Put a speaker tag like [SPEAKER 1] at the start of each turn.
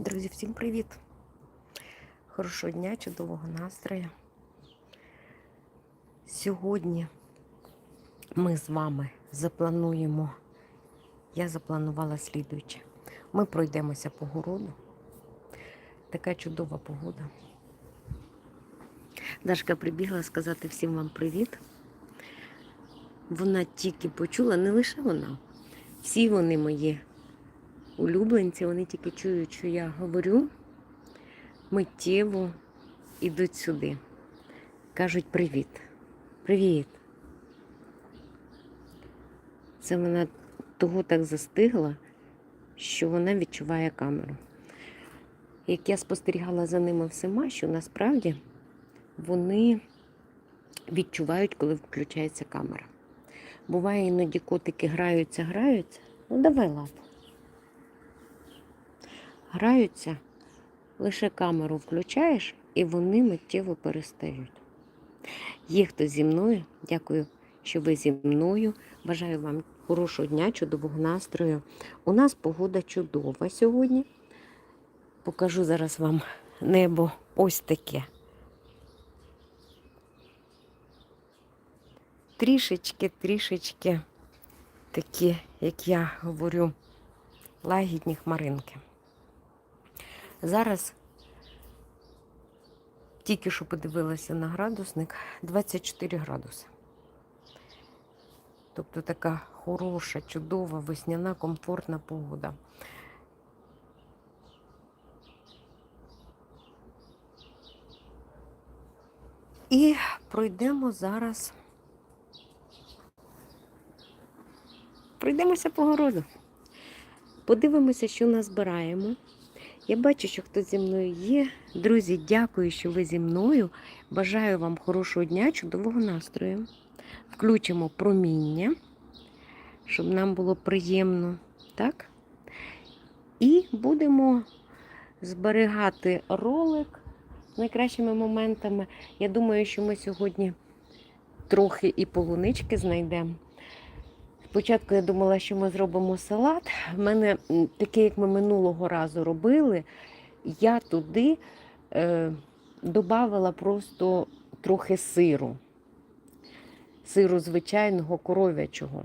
[SPEAKER 1] Друзі, всім привіт! Хорошого дня, чудового настрою. Сьогодні ми з вами заплануємо, я запланувала слідуюче. Ми пройдемося по городу. Така чудова погода. Дашка прибігла сказати всім вам привіт. Вона тільки почула, не лише вона, всі вони мої улюбленці, вони тільки чують, що я говорю, миттєво йдуть сюди. Кажуть привіт. Привіт. Це вона того так застигла, що вона відчуває камеру. Як я спостерігала за ними всіма, що насправді вони відчувають, коли включається камера. Буває, іноді котики граються, граються. Ну, давай лапу. Граються, лише камеру включаєш, і вони миттєво перестають. Є хто зі мною. Дякую, що ви зі мною. Бажаю вам хорошого дня, чудового настрою. У нас погода чудова сьогодні. Покажу зараз вам небо ось таке. Трішечки, трішечки такі, як я говорю, лагідні хмаринки. Зараз тільки що подивилася на градусник 24 градуси. Тобто така хороша, чудова, весняна, комфортна погода. І пройдемо зараз. Пройдемося по городу. Подивимося, що назбираємо. Я бачу, що хтось зі мною є. Друзі, дякую, що ви зі мною. Бажаю вам хорошого дня, чудового настрою. Включимо проміння, щоб нам було приємно. Так? І будемо зберігати ролик з найкращими моментами. Я думаю, що ми сьогодні трохи і полунички знайдемо. Спочатку я думала, що ми зробимо салат. В мене таке, як ми минулого разу робили, я туди е, додавала просто трохи сиру. Сиру звичайного коров'ячого.